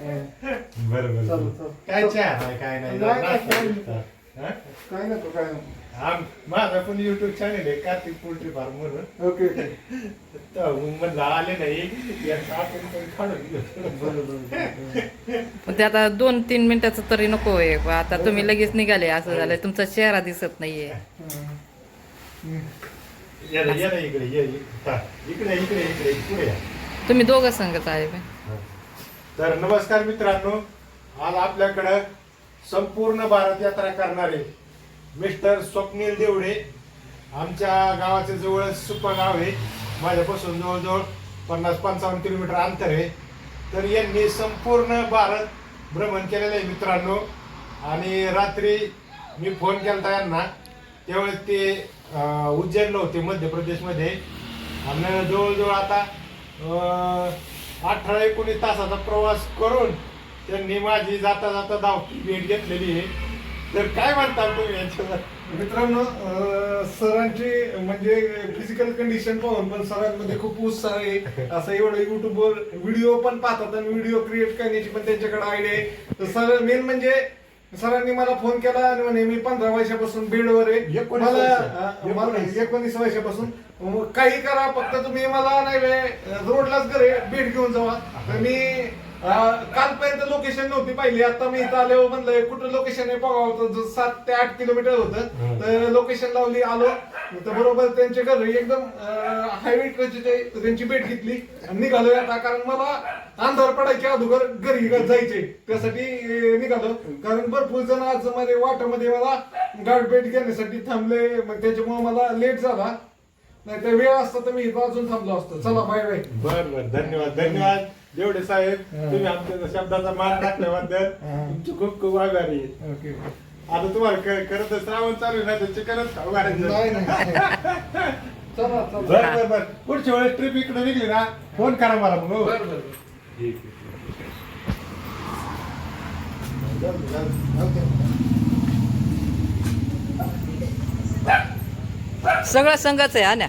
बरं. चालेल. काय चहा नाही काय नाही नाही, नाही, नाश्ता काही बिस्टा. हा? काय नको काय नको आम- माझा पण युट्यूब चॅनल आहे कार्तिक पोल्ट्री फार्म म्हणून ओके ओके तर मग म्हणलं आले नाही यांचं आपण पण काढून घेऊ. बरं बरं, बरं पण ते आता दोन तीन मिनिटाचं तरी नको आहे बा, आता तुम्ही लगेच निघाले असं झालंय तुमचा चेहरा दिसत नाहीये हं. ये ना, ये ना इकडे ये. हा, इकडे इकडे इकडे पुढे या तुम्ही दोघं संगत आहे बे. तर नमस्कार मित्रांनो आज आपल्याकडं संपूर्ण भारत यात्रा करणारे मिस्टर स्वप्नील देवडे आमच्या गावाच्या जवळ सुप्पा गाव आहे. माझ्यापासून जवळजवळ पन्नास पंचावन्न किलोमीटर अंतर आहे. तर यांनी संपूर्ण भारत भ्रमण केलेलं आहे मित्रांनो. आणि रात्री मी फोन केला यांना. त्यावेळेस ते उज्जैनला होते मध्य प्रदेशमध्ये. आणि जवळजवळ आता अठरा एकोणीस तासाचा प्रवास करून त्यांनी माझी जाता जाता धावती भेट घेतलेली आहे. तर काय म्हणता तुम्ही याच्यावर? मित्रांनो अं, सरांची म्हणजे फिजिकल कंडिशन पाहून पण सरांमध्ये खूप उत्साह आहे. असं एवढं युट्यूबवर व्हिडिओ पण पाहतात आणि व्हिडिओ क्रिएट करण्याची पण त्यांच्याकडे आयडिया आहे. तर सर मेन म्हणजे सरांनी मला फोन केला आणि म्हणे मी पंधरा वर्षापासून बीडवर आहे. एकोणीस मला वर्ष. मला एकोणीस. वर्षापासून. मग काही करा फक्त तुम्ही मला नाही वे, रोडलाच घरी भेट घेऊन जावा. तर मी कालपर्यंत लोकेशन नव्हती पाहिली. आता मी इथं आल्यावर म्हणलं कुठं लोकेशन आहे बघावं होतं. सात ते आठ किलोमीटर होतं. तर लोकेशन लावली आलो. तर बरोबर त्यांच्या घरी एकदम हायवे त्यांची भेट घेतली. आणि निघालो आता. कारण मला अंधार पडायच्या अगोदर घरी जायचे त्यासाठी निघालो. कारण भरपूर जण आज माझ्या वाटामध्ये मला गाठ भेट घेण्यासाठी थांबले. मग त्याच्यामुळे मला लेट झाला. नाही तर वेळ असता तर मी इथं अजून थांबलो असतो. चला बाय बाय बर बर. धन्यवाद धन्यवाद. जेवढे साहेब तुम्ही आमच्या शब्दाचा मान राखल्याबद्दल तुमचे खूप खूप आभारी. आहे. ओके आता तुम्हाला क- खरं तर श्रावण चालू आहे ना तर चिकनच खाऊ घालायचं. नाही नाही चला चला. बर बर बर. पुढच्या वेळेस ट्रिप इकडे निघली ना फोन करा मला मग हो. बर बर ठीक आहे. जाऊ दे, जाऊ दे, जाऊ दे. सगळं संघच आहे हा ना